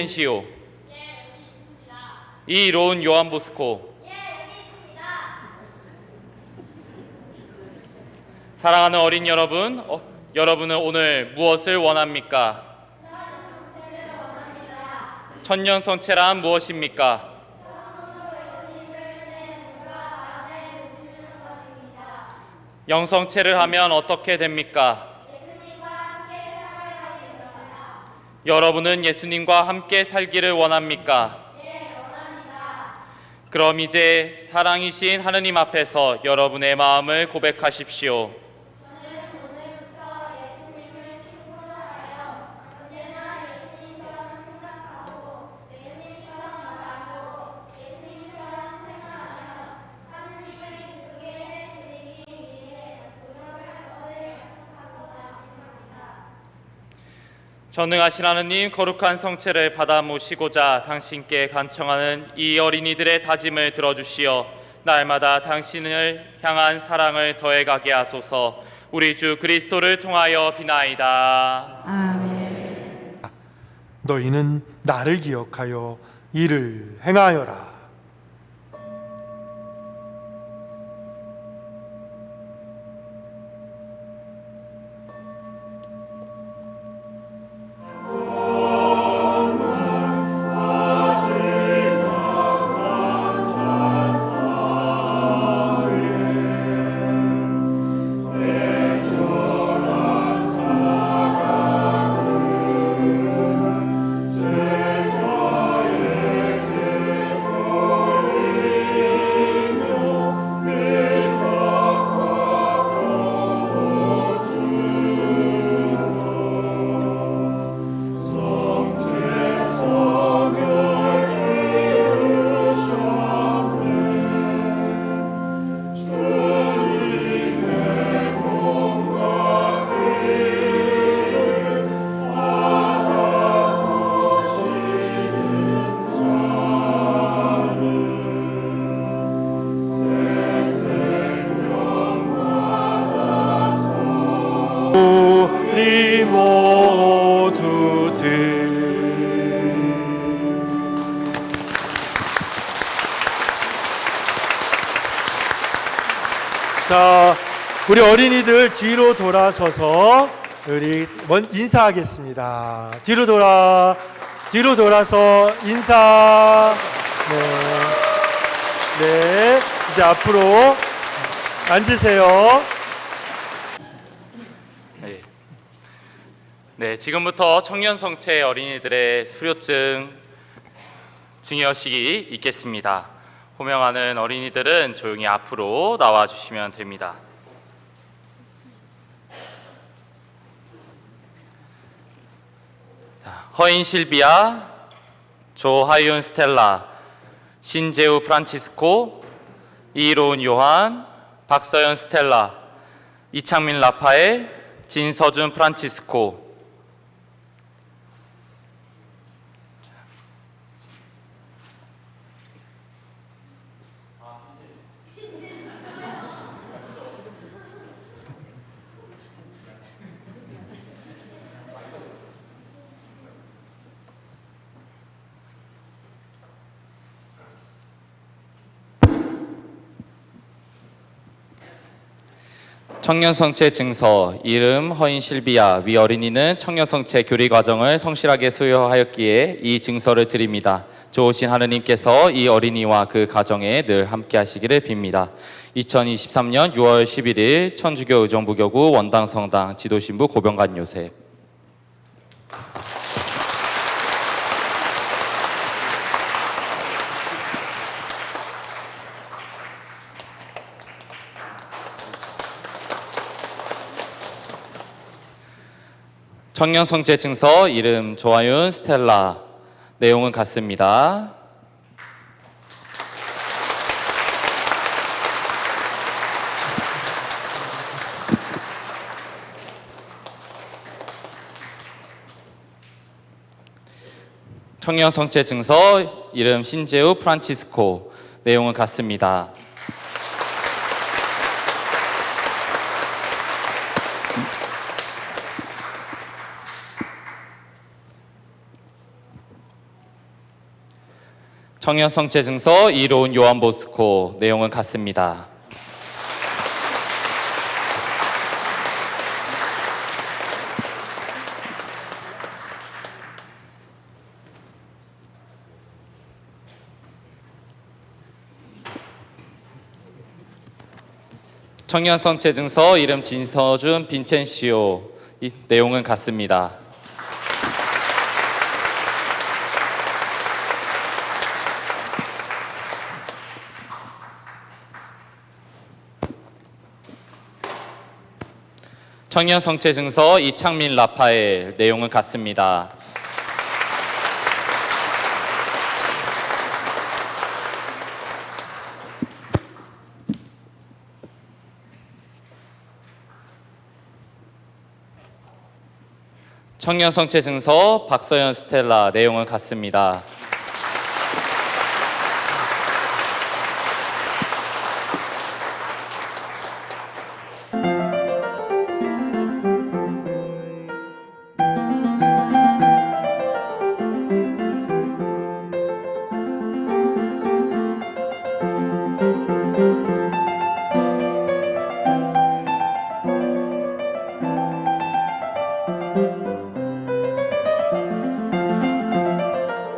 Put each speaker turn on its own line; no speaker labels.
젠시오 이로운 요한 보스코 사랑하는 어린 여러분, 어, 여러분은 오늘 무엇을 원합니까? 천년 성체란 무엇입니까? 영성체를 하면 어떻게 됩니까? 여러분은 예수님과 함께 살기를 원합니까? 그럼 이제 사랑이신 하느님 앞에서 여러분의 마음을 고백하십시오. 전능하신 하느님 거룩한 성체를 받아 모시고자 당신께 간청하는 이 어린이들의 다짐을 들어주시어 날마다 당신을 향한 사랑을 더해가게 하소서 우리 주 그리스도를 통하여 비나이다
아멘.
너희는 나를 기억하여 이를 행하여라. 자, 우리 어린이들 뒤로 돌아서서 우리 먼 인사하겠습니다. 뒤로 돌아, 뒤로 돌아서 인사. 네, 네, 이제 앞으로 앉으세요.
네. 네, 지금부터 청년 성체 어린이들의 수료증 증여 식이 있겠습니다. 호명하는 어린이들은 조용히 앞으로 나와 주시면 됩니다. 자, 허인 실비아, 조하윤 스텔라, 신재우 프란치스코, 이로운 요한, 박서연 스텔라, 이창민 라파엘, 진서준 프란치스코. 청년성체 증서 이름 허인 실비아 위 어린이는 청년성체 교리 과정을 성실하게 수여하였기에 이 증서를 드립니다. 좋으신 하느님께서 이 어린이와 그 가정에 늘 함께 하시기를 빕니다. 2023년 6월 11일 천주교 의정부교구 원당성당 지도신부 고병관 요셉 청년성체 증서 이름 조아윤 스텔라 내용은 같습니다. 청년 성체 증서 이름 신재우 프란치스코 내용은 같습니다. 청년 성체 증서 이로운 요한 보스코 내용은 같습니다. 청년 성체 증서 이름 진서준 빈첸시오 이 내용은 같습니다. 청년 성체 증서 이창민 라파엘 내용은 같습니다. 청년 성체 증서 박서연 스텔라 내용은 같습니다.